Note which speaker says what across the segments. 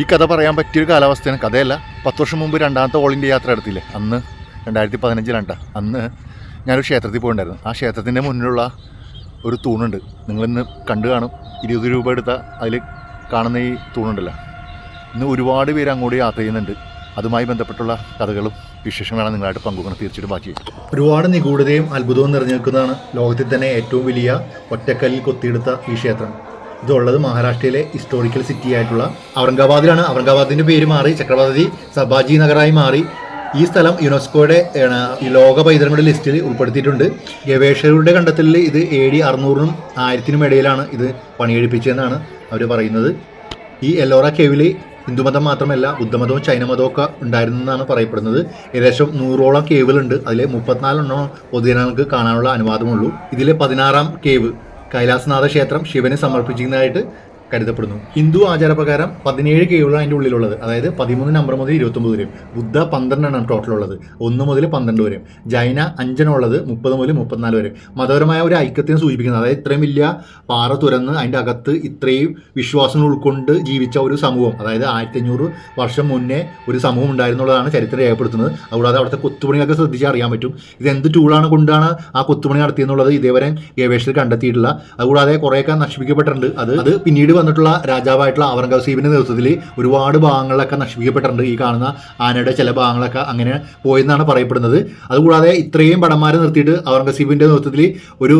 Speaker 1: ഈ കഥ പറയാൻ പറ്റിയൊരു കാലാവസ്ഥയാണ്. കഥയല്ല പത്ത് വർഷം മുമ്പ് രണ്ടാമത്തെ ഓൾ ഇന്ത്യ യാത്ര എടുത്തില്ലേ? അന്ന് രണ്ടായിരത്തി പതിനഞ്ചിലാണ് ട്ടോ. അന്ന് ഞാനൊരു ക്ഷേത്രത്തിൽ പോയിട്ടുണ്ടായിരുന്നു ആ ക്ഷേത്രത്തിന്റെ മുന്നിലുള്ള ഒരു തൂണുണ്ട്. നിങ്ങളിന്ന് കണ്ടു കാണും. ഇരുപത് രൂപ എടുത്ത അതിൽ കാണുന്ന ഈ തൂണുണ്ടല്ലോ. ഇന്ന് ഒരുപാട് പേര് അങ്ങോട്ട് യാത്ര ചെയ്യുന്നുണ്ട്. അതുമായി ബന്ധപ്പെട്ടുള്ള കഥകളും വിശേഷങ്ങളാണ് നിങ്ങളായിട്ട് പങ്കുവെക്കണം തീർച്ചയായിട്ടും ബാക്കി
Speaker 2: ഒരുപാട് നിഗൂഢതയും അത്ഭുതവും നിറഞ്ഞു നിൽക്കുന്നതാണ് ലോകത്തിൽ തന്നെ ഏറ്റവും വലിയ ഒറ്റക്കല്ലിൽ കൊത്തിയെടുത്ത ഈ ക്ഷേത്രം. ഇതുള്ളത് മഹാരാഷ്ട്രയിലെ ഹിസ്റ്റോറിക്കൽ സിറ്റി ആയിട്ടുള്ള ഔറംഗാബാദിലാണ്. ഔറംഗാബാദിന്റെ പേര് മാറി ചക്രവർത്തി സബാജി നഗറായി മാറി. ഈ സ്ഥലം യുനെസ്കോയുടെ ലോക പൈതൃകങ്ങളുടെ ലിസ്റ്റിൽ ഉൾപ്പെടുത്തിയിട്ടുണ്ട്. ഗവേഷകരുടെ കണ്ടെത്തലിൽ ഇത് എ ഡി അറുന്നൂറിനും ആയിരത്തിനും ഇടയിലാണ് ഇത് പണിയെടുപ്പിച്ചതെന്നാണ് അവർ പറയുന്നത്. ഈ എല്ലോറ കേവിൽ ഹിന്ദുമതം മാത്രമല്ല ബുദ്ധമതവും ചൈനമതവും ഒക്കെ ഉണ്ടായിരുന്നെന്നാണ് പറയപ്പെടുന്നത്. ഏകദേശം നൂറോളം കേവുകളുണ്ട്. അതിൽ മുപ്പത്തിനാലെണ്ണം പൊതുജനങ്ങൾക്ക് കാണാനുള്ള അനുവാദമുള്ളൂ. ഇതിലെ പതിനാറാം കേവ് കൈലാസനാഥ ക്ഷേത്രം ശിവന് സമർപ്പിച്ചിരുന്നതായിട്ട് കരുതപ്പെടുന്നു. ഹിന്ദു ആചാരപ്രകാരം പതിനേഴ് കേവുകളാണ് അതിന്റെ ഉള്ളിലുള്ളത്. അതായത് പതിമൂന്ന് നമ്പർ മുതൽ ഇരുപത്തൊമ്പത് വരെയും. ബുദ്ധ പന്ത്രണ്ടെണ്ണം ടോട്ടൽ ഉള്ളത്. ഒന്ന് മുതൽ പന്ത്രണ്ട് വരെയും. ജൈന അഞ്ചെണ്ണം ഉള്ളത് മുപ്പത് മുതൽ മുപ്പത്തിനാല് വരെ മതപരമായ ഒരു ഐക്യത്തിനെ സൂചിപ്പിക്കുന്നത് അതായത് ഇത്രയും വലിയ പാറ തുരന്ന് അതിന്റെ അകത്ത് ഇത്രയും വിശ്വാസങ്ങൾ ഉൾക്കൊണ്ട് ജീവിച്ച ഒരു സമൂഹം അതായത് ആയിരത്തി അഞ്ഞൂറ് വർഷം മുന്നേ ഒരു സമൂഹം ഉണ്ടായിരുന്നുള്ളതാണ് ചരിത്രം രേഖപ്പെടുത്തുന്നത്. അതുകൂടാതെ അവിടുത്തെ കൊത്തുപണികളൊക്കെ ശ്രദ്ധിച്ചാൽ അറിയാൻ പറ്റും. ഇത് എന്ത് ടൂളാണ് കൊണ്ടാണ് ആ കൊത്തുപണി നടത്തിയെന്നുള്ളത് ഇതേവരെ ഗവേഷകർ കണ്ടെത്തിയിട്ടില്ല അതുകൂടാതെ കുറേയൊക്കെ നശിപ്പിക്കപ്പെട്ടിട്ടുണ്ട്. അത് അത് പിന്നീട് വന്നിട്ടുള്ള രാജാവായിട്ടുള്ള ഔറംഗസീബിന്റെ നേതൃത്വത്തിൽ ഒരുപാട് ഭാഗങ്ങളിലൊക്കെ നശിപ്പിക്കപ്പെട്ടിട്ടുണ്ട്. ഈ കാണുന്ന ആനയുടെ ചില ഭാഗങ്ങളൊക്കെ അങ്ങനെ പോയെന്നാണ് പറയപ്പെടുന്നത്. അതുകൂടാതെ ഇത്രയും പടന്മാരെ നിർത്തിയിട്ട് ഔറംഗസീബിന്റെ നേതൃത്വത്തിൽ ഒരു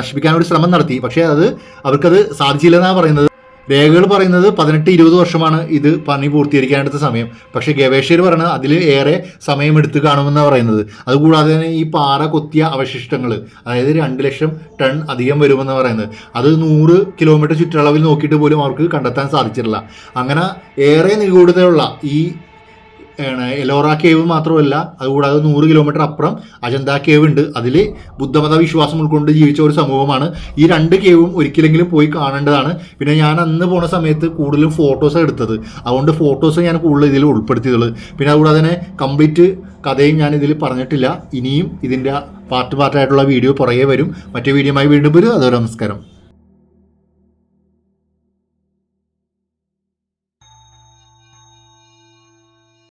Speaker 2: നശിപ്പിക്കാൻ ഒരു ശ്രമം നടത്തി. പക്ഷേ അത് അവർക്കത് സാധിച്ചില്ലെന്നാണ് പറയുന്നത്. രേഖകൾ പറയുന്നത് പതിനെട്ട് ഇരുപത് വർഷമാണ് ഇത് പണി പൂർത്തീകരിക്കാനെടുത്ത സമയം. പക്ഷേ ഗവേഷകർ പറയുന്നത് അതിൽ ഏറെ സമയമെടുത്ത് കാണുമെന്നാണ് പറയുന്നത്. അതുകൂടാതെ തന്നെ ഈ പാറ കൊത്തിയ അവശിഷ്ടങ്ങൾ അതായത് രണ്ട് ലക്ഷം ടൺ അധികം വരുമെന്ന് പറയുന്നത്. അത് നൂറ് കിലോമീറ്റർ ചുറ്റളവിൽ നോക്കിയിട്ട് പോലും അവർക്ക് കണ്ടെത്താൻ സാധിച്ചിട്ടില്ല. അങ്ങനെ ഏറെ നിഗൂഢതയുള്ള ഈ എലോറ കേവ് മാത്രമല്ല അതുകൂടാതെ നൂറ് കിലോമീറ്റർ അപ്പുറം അജന്ത കേവ് ഉണ്ട്. അതിൽ ബുദ്ധമത വിശ്വാസം ഉൾക്കൊണ്ട് ജീവിച്ച ഒരു സമൂഹമാണ്. ഈ രണ്ട് കേവും ഒരിക്കലെങ്കിലും പോയി കാണേണ്ടതാണ്. പിന്നെ ഞാൻ അന്ന് പോണ സമയത്ത് കൂടുതലും ഫോട്ടോസ് എടുത്തത്. അതുകൊണ്ട് ഫോട്ടോസ് ഞാൻ കൂടുതൽ ഇതിൽ ഉൾപ്പെടുത്തിയതുള്ളൂ പിന്നെ അതുകൂടാതെ തന്നെ കംപ്ലീറ്റ് കഥയും ഞാൻ ഇതിൽ പറഞ്ഞിട്ടില്ല. ഇനിയും ഇതിന്റെ പാർട്ട് പാർട്ടായിട്ടുള്ള വീഡിയോ പുറകെ വരും. മറ്റേ വീഡിയോയുമായി വീണ്ടും വരും. അതുവരെ നമസ്കാരം.